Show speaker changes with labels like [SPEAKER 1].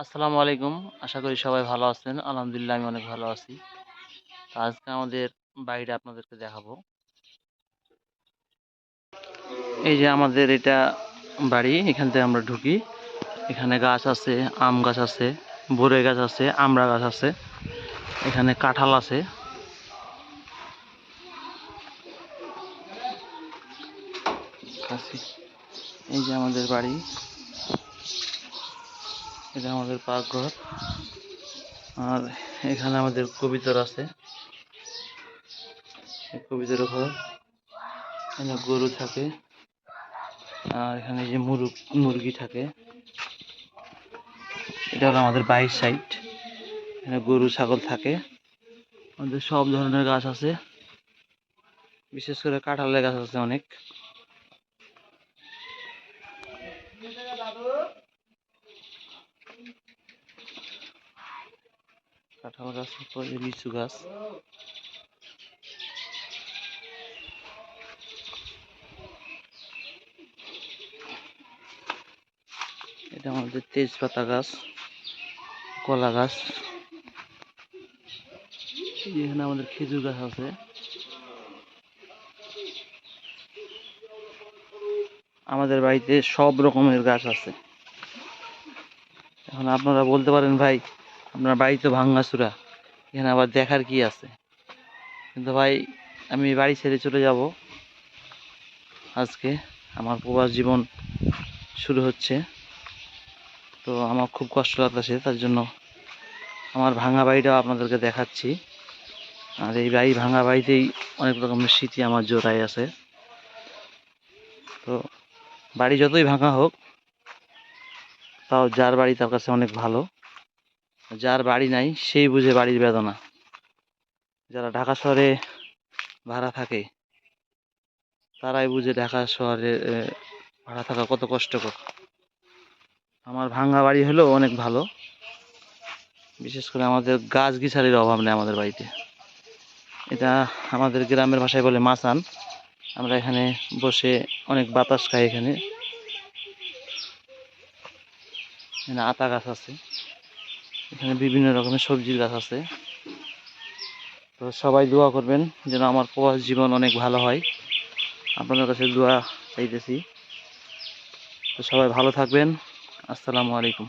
[SPEAKER 1] আসসালামু আলাইকুম। আশা করি সবাই ভালো আছেন। আলহামদুলিল্লাহ, আমি অনেক ভালো আছি। তো আজকে আমাদের বাড়িটা আপনাদেরকে দেখাবো। এই যে আমাদের এটা বাড়ি, এখান থেকে আমরা ঢুকি। এখানে গাছ আছে, আম গাছ আছে বরে গাছ আছে, আমড়া গাছ আছে, এখানে কাঁঠাল আছে। এই যে আমাদের বাড়ি। এটা আমাদের পাকঘর। আর এখানে আমাদের কবিতর আছে। কবিতর ঘর এখানে গরু থাকে। আর এখানে যে মুরগ, মুরগি থাকে। এটা হলো আমাদের বাইশ সাইড এখানে গরু, ছাগল থাকে। আমাদের সব ধরনের গাছ আছে। বিশেষ করে কাঁঠালের গাছ আছে অনেক। কাঁঠাল গাছ এই লিচু গাছ। এটা আমাদের তেজপাতা গাছ, কলা গাছ। এখানে আমাদের খেজুর গাছ আছে। আমাদের বাড়িতে সব রকমের গাছ আছে। এখন আপনারা বলতে পারেন, ভাই আপনার বাড়ি তো ভাঙ্গাচুরা এখানে আবার দেখার কি আছে? কিন্তু ভাই, আমি বাড়ি ছেড়ে চলে যাব। আজকে আমার প্রবাস জীবন শুরু হচ্ছে। তো আমার খুব কষ্ট লাগতেছে, তার জন্য আমার ভাঙা বাড়িটাও আপনাদেরকে দেখাচ্ছি। আর এই বাড়ি ভাঙা বাড়িতেই অনেক রকমের স্মৃতি আমার জোড়ায় আছে। তো বাড়ি যতই ভাঙা হোক, তাও যার বাড়ি তার কাছে অনেক ভালো। যার বাড়ি নাই, সেই বুঝে বাড়ির বেদনা। যারা ঢাকা শহরে ভাড়া থাকে, তারাই বুঝে ঢাকা শহরে ভাড়া থাকা কত কষ্টকর। আমার ভাঙ্গা বাড়ি হলেও অনেক ভালো। বিশেষ করে আমাদের গাছ গিছালির অভাব নেই আমাদের বাড়িতে। এটা আমাদের গ্রামের ভাষায় বলে মাচান আমরা এখানে বসে অনেক বাতাস খাই এখানে আতা গাছ আছে। এখানে বিভিন্ন রকমের সবজির গাছ আছে। তো সবাই দোয়া করবেন যেন আমার প্রবাস জীবন অনেক ভালো হয়। আপনাদের কাছে দোয়া চাইতেছি। তো সবাই ভালো থাকবেন। আসসালামু আলাইকুম।